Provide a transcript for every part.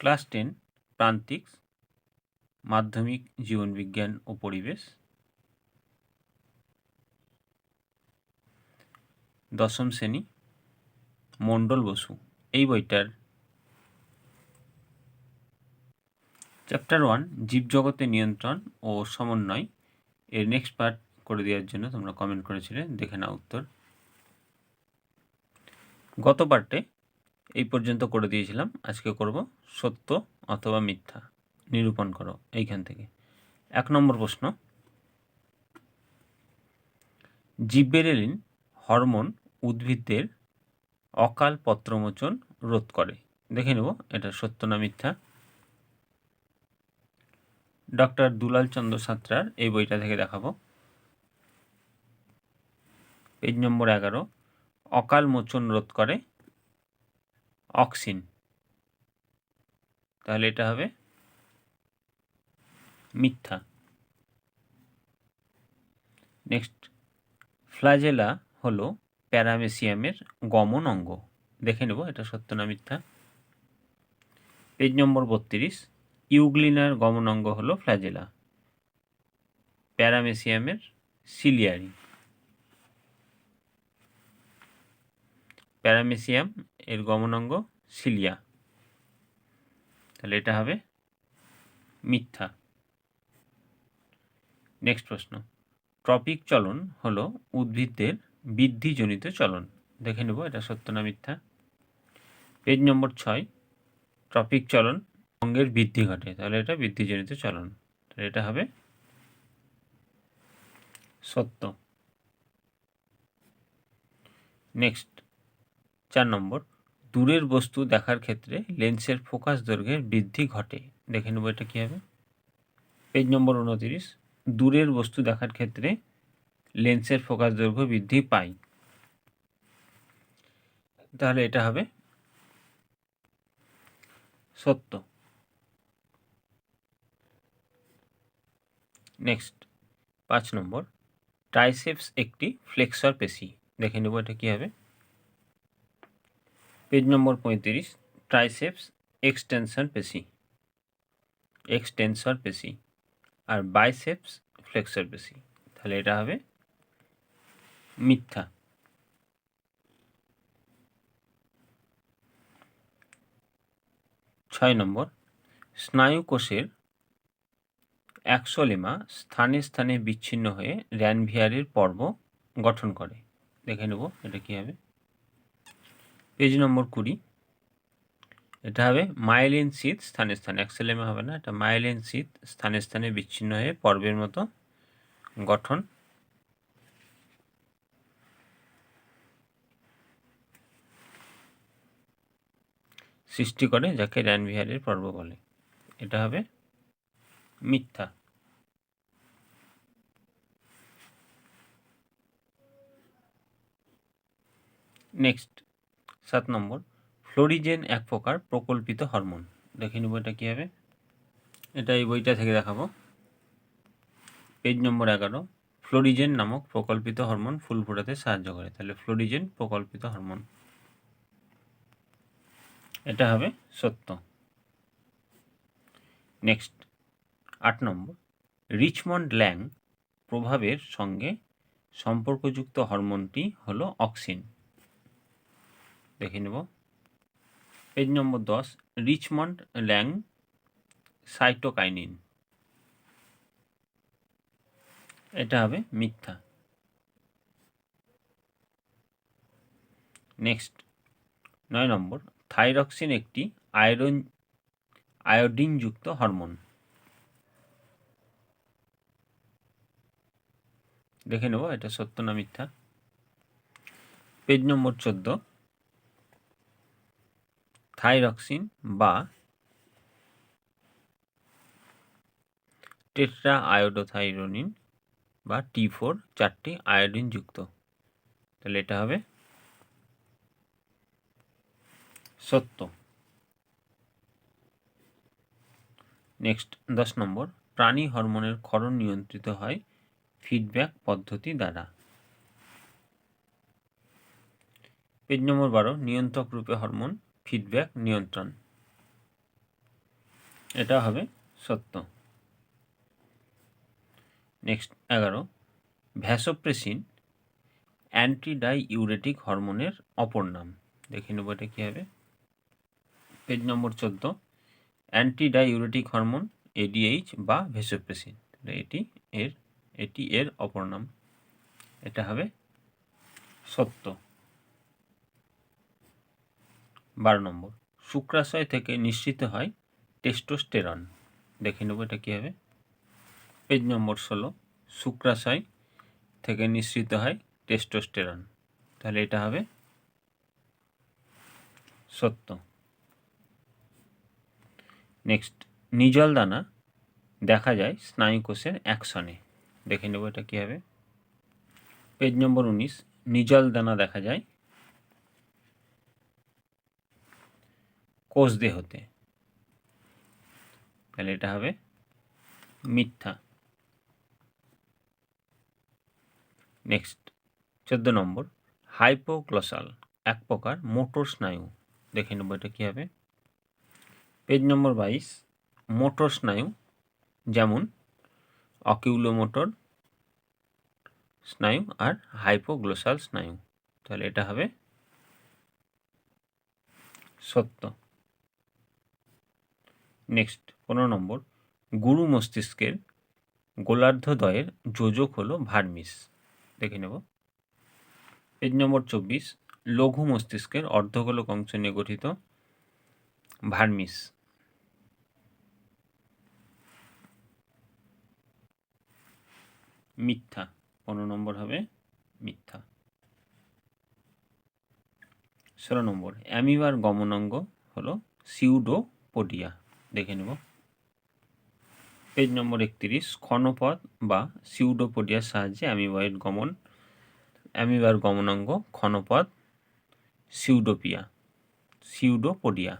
Class ten প্রান্তিক, মাধ্যমিক, জীবনবিজ্ঞান ও পরিবেশ। দশম শ্রেণি, মণ্ডল বসু, এই বইটার চ্যাপ্টার ওয়ান জীবজগতের নিয়ন্ত্রণ ও সমন্বয় এর নেক্সট পার্ট করে দেওয়ার জন্য তোমরা কমেন্ট করেছিলে, দেখে নাও উত্তর। গত পার্টে এই পর্যন্ত করে দিয়েছিলাম। আজকে করব সত্য অথবা মিথ্যা। নিরূপণ করো এইখান থেকে। এক নম্বর প্রশ্ন। জিব্বেরেলিন হরমোন উদ্ভিদদের অকাল পত্রমোচন রোধ করে। দেখে নেব এটা সত্য না মিথ্যা। ডক্টর দুলাল চন্দ্র সাঁতরার এই বইটা থেকে দেখাবো। পেজ নম্বর এগারো। অকাল মোচন রোধ করে অক্সিন। তাহলে এটা হবে মিথ্যা। নেক্সট, ফ্লাজেলা হলো প্যারামেসিয়ামের গমন অঙ্গ। দেখে নেব এটা সত্য না মিথ্যা। পেজ নম্বর বত্রিশ, ইউগ্লিনার গমন অঙ্গ হলো ফ্লাজেলা। প্যারামেসিয়ামের সিলিয়ারি প্যারামেসিয়াম এর গমনাঙ্গ সিলিয়া। তাহলে এটা হবে মিথ্যা। নেক্সট প্রশ্ন। ট্রপিক চলন হলো উদ্ভিদদের বৃদ্ধিজনিত চলন। দেখে নেব এটা সত্য না মিথ্যা। পেজ নম্বর ছয়। ট্রপিক চলন অঙ্গের বৃদ্ধি ঘটে। তাহলে এটা বৃদ্ধিজনিত চলন। তাহলে এটা হবে সত্য। নেক্সট চার নম্বর, দূরের বস্তু দেখার ক্ষেত্রে লেন্সের ফোকাস দৈর্ঘ্যের বৃদ্ধি ঘটে। দেখে নেব এটা কী হবে পেজ নম্বর উনতিরিশ, দূরের বস্তু দেখার ক্ষেত্রে লেন্সের ফোকাস দৈর্ঘ্য বৃদ্ধি পাই তাহলে এটা হবে সত্য। নেক্সট, পাঁচ নম্বর, ট্রাইসেপস একটি ফ্লেক্সর পেশি। দেখে নেব এটা কী হবে পেজ নম্বর পঁয়ত্রিশ ট্রাইসেপস এক্সটেনশন পেশি এক্সটেনসর পেশি আর বাইসেপস ফ্লেক্সর পেশি তাহলে এটা হবে মিথ্যা। ছয় নম্বর স্নায়ু কোষের অ্যাক্সোলেমা স্থানে স্থানে বিচ্ছিন্ন হয়ে র্যানভিয়ারের পর্ব গঠন করে। দেখে নেব এটা কী হবে। পেজ নম্বর কুড়ি। এটা হবে মাইলিন শীত স্থানে স্থানে অ্যাক্সেলেমে হবে না, এটা মাইলিন শীত স্থানে স্থানে বিচ্ছিন্ন হয়ে পর্বের মতো গঠন। সৃষ্টি করে, যাকে র্যানভিহারের পর্ব বলে। এটা হবে মিথ্যা। নেক্সট সাত নম্বর, ফ্লোরিজেন এক প্রকার প্রকল্পিত হরমোন। দেখে নিব এটা কী হবে এটা এই বইটা থেকে দেখাবো। পেজ নম্বর এগারো, ফ্লোরিজেন নামক প্রকল্পিত হরমোন ফুল ফোটাতে সাহায্য করে। তাহলে ফ্লোরিজেন প্রকল্পিত হরমোন। এটা হবে সত্য। নেক্সট, আট নম্বর, রিচমন্ড ল্যাং প্রভাবের সঙ্গে সম্পর্কযুক্ত হরমোনটি হলো অক্সিন। দেখে নেব। পেজ নম্বর দশ রিচমন্ড ল্যাং সাইটোকাইনিন এটা হবে মিথ্যা। নেক্সট নয় নম্বর, থাইরক্সিন একটি আয়রন, আয়োডিনযুক্ত হরমোন। দেখে নেব এটা সত্য না মিথ্যা। পেজ নম্বর চোদ্দ থাইরক্সিন বা টেট্রা আয়োডোথাইরোনিন বা টি ফোর চারটি আয়োডিনযুক্ত তাহলে এটা হবে সত্য। নেক্সট, দশ নম্বর, প্রাণী হরমোনের ক্ষরণ নিয়ন্ত্রিত হয় ফিডব্যাক পদ্ধতি দ্বারা। পেজ নম্বর বারো, নিয়ন্ত্রক রূপে হরমোন ফিডব্যাক নিয়ন্ত্রণ। এটা হবে সত্য। নেক্সট এগারো। ভ্যাসোপ্রেসিন অ্যান্টিডাই ইউরেটিক হরমোনের অপর নাম। দেখে নেব এটা কী হবে। পেজ নম্বর চোদ্দ। অ্যান্টিডাই ইউরেটিক হরমোন এডিএইচ বা ভেসোপ্রেসিন এটি এর এটি এর অপর নাম। এটা হবে সত্য। বারো নম্বর। শুক্রাশয় থেকে নিশ্চিত হয় টেস্টোস্টেরন। দেখে নেব এটা কী হবে। পেজ নম্বর ষোলো, শুক্রাশয় থেকে নিঃসৃত হয় টেস্টোস্টেরন। তাহলে এটা হবে সত্য। নেক্সট, নিজল দানা দেখা যায় স্নায়ুকোষের অ্যাকশনে। দেখে নেব এটা কী হবে। পেজ নম্বর উনিশ, নিজল দানা দেখা যায় কোষ দেহতে তাহলে এটা হবে মিথ্যা। নেক্সট, চোদ্দ নম্বর। হাইপোগ্লসাল এক প্রকার মোটর স্নায়ু। দেখে নেব এটা কী হবে। পেজ নম্বর বাইশ, মোটর স্নায়ু, যেমন অকিউলোমোটর স্নায়ু আর হাইপোগ্লোসাল স্নায়ু। তাহলে এটা হবে সত্য। নেক্সট পনেরো নম্বর। গুরু মস্তিষ্কের গোলার্ধদ্বয়ের যোজক হলো ভার্মিস। দেখে নেব। পেজ নম্বর চব্বিশ, লঘু মস্তিষ্কের অর্ধগোলক অংশ নিয়ে গঠিত ভার্মিস। মিথ্যা, পনেরো নম্বর হবে মিথ্যা। ষোলো নম্বর, অ্যামিবার গমনাঙ্গ হলো সিউডোপোডিয়া। দেখে নেব। পেজ নম্বর একত্রিশ, ক্ষণপথ বা সিউডোপোডিয়ার সাহায্যে অ্যামিবয়েড গমন, অ্যামিবার গমনাঙ্গ, ক্ষণপথ সিউডোপিয়া সিউডোপোডিয়া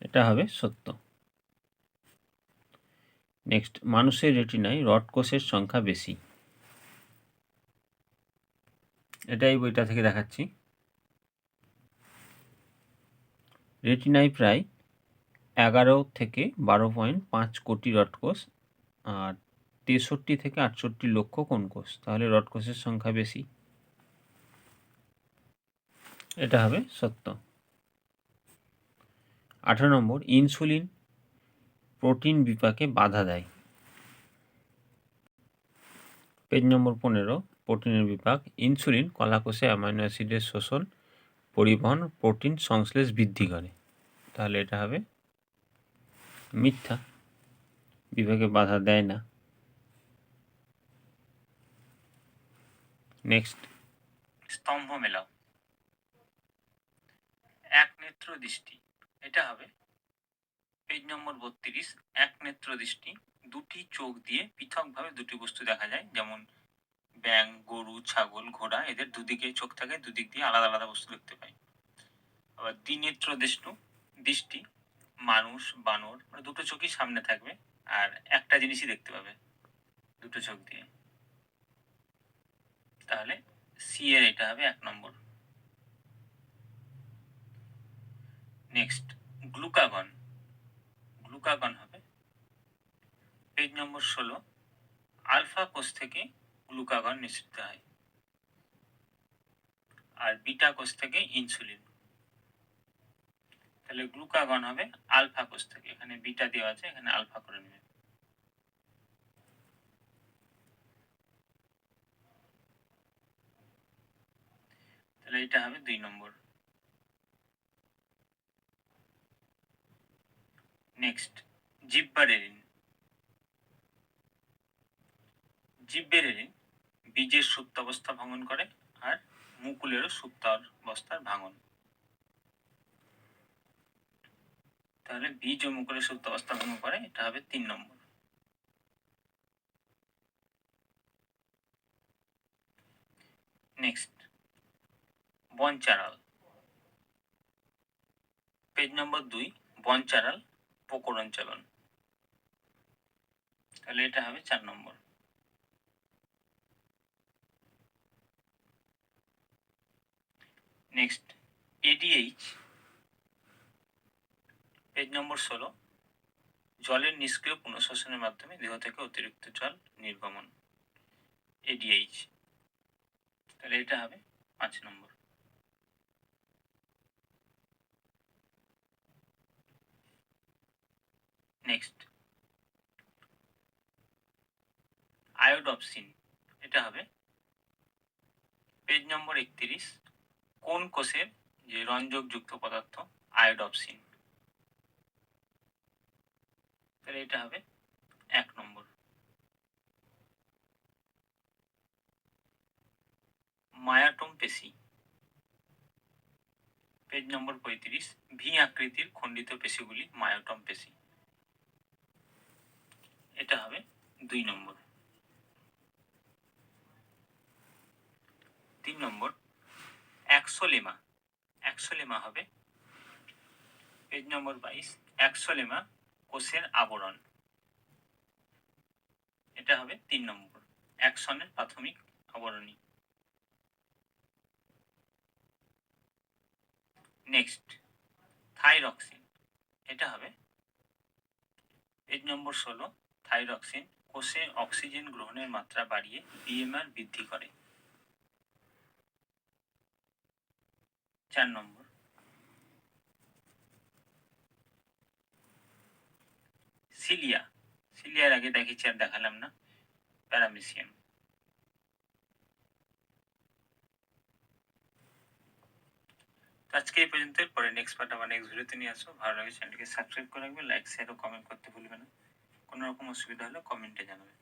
এটা হবে সত্য। নেক্সট মানুষের রেটিনায় রড কোষের সংখ্যা বেশি। এটাই বইটা থেকে দেখাচ্ছি। রেটিনায় প্রায় এগারো থেকে বারো পয়েন্ট পাঁচ কোটি রড কোষ আর তেষট্টি থেকে আটষট্টি লক্ষ কোন কোষ। তাহলে রড কোষের সংখ্যা বেশি। এটা হবে সত্য। আঠারো নম্বর, ইনসুলিন প্রোটিন বিপাকে বাধা দেয়। পেজ নম্বর পনেরো, প্রোটিনের বিপাক। ইনসুলিন কলাকোষে অ্যামাইনো অ্যাসিডের শোষণ পরিবহন প্রোটিন সংশ্লেষ বৃদ্ধি করে। তাহলে এটা হবে মিথ্যা। বিভাগে বাধা দেয় না। নেক্সট স্তম্ভ মেলাও। এক নেত্র দৃষ্টি। এটা হবে পেজ নম্বর বত্রিশ। এক নেত্র দৃষ্টি। দুটি চোখ দিয়ে পৃথকভাবে দুটি বস্তু দেখা যায়। যেমন ব্যাং গরু, ছাগল, ঘোড়া এদের দুদিকে চোখ থাকে, দুদিক দিয়ে আলাদা আলাদা বস্তু দেখতে পাই। আবার দ্বিনেত্র দৃষ্টি দৃষ্টি, মানুষ, বানর মানে দুটো চোখই সামনে থাকবে আর একটা জিনিসই দেখতে পাবে দুটো চোখ দিয়ে। তাহলে সি এর এটা হবে এক নম্বর। নেক্সট গ্লুকাগন গ্লুকাগন হবে। পেজ নম্বর ষোলো, আলফা কোষ থেকে গ্লুকাগন নিঃসৃত হয়। আর বিটা কোষ থেকে ইনসুলিন তাহলে গ্লুকাগন হবে আলফা কোষ থেকে। এখানে বিটা দেওয়া আছে, এখানে আলফা করে নেবে। তাহলে এটা হবে দুই নম্বর। নেক্সট জিব্বারেরিন জিব্বেরেরিন বীজের সুপ্তাবস্থা ভাঙন করে আর মুকুলেরও সুপ্ত অবস্থার ভাঙন। তাহলে বীজ ও মুকুলের সুপ্ত অবস্থা ভাঙন করে, এটা হবে তিন নম্বর। নেক্সট বনচারাল পেজ নম্বর দুই বনচারাল প্রকরণ চলন তাহলে এটা হবে চার নম্বর। নেক্সট এডিএইচ পেজ নম্বর ষোলো, জলের নিষ্ক্রিয় পুনঃশোষণের মাধ্যমে দেহ থেকে অতিরিক্ত জল নির্গমন এডিএইচ তাহলে এটা হবে পাঁচ নম্বর। নেক্সট আয়োডপসিন এটা হবে পেজ নম্বর একত্রিশ কোন কোষের যে রঞ্জকযুক্ত পদার্থ? আয়োডপসিন। তাহলে এটা হবে এক নম্বর। মায়াটোম পেশি পেজ নম্বর পঁয়ত্রিশ, ভি আকৃতির খণ্ডিত পেশিগুলি মায়োটম পেশি এটা হবে দুই নম্বর। তিন নম্বর একশোলেমা। একশোলেমা হবে। পেজ নম্বর বাইশ। একশোলেমা কোষের আবরণ। এটা হবে তিন নম্বর। অ্যাকশনের প্রাথমিক আবরণী। Next, thyroxine. এটা হবে পেজ নম্বর ষোলো। থাইরক্সিন কোষে অক্সিজেন গ্রহণের মাত্রা বাড়িয়ে বিএমআর বৃদ্ধি করে। চার নম্বর। সিলিয়া। সিলিয়ার আগে দেখেছি আর দেখালাম না। প্যারামিসিয়াম আজকে এই পর্যন্ত পরে নেক্সট পার্ট আবার নেক্সট ভিডিওতে নিয়ে আসব। ভালো লাগে চ্যানেলটিকে সাবস্ক্রাইব করে রাখবে লাইক শেয়ার ও কমেন্ট করতে ভুলবে না। কোনো রকম অসুবিধা হলে কমেন্টে জানাবে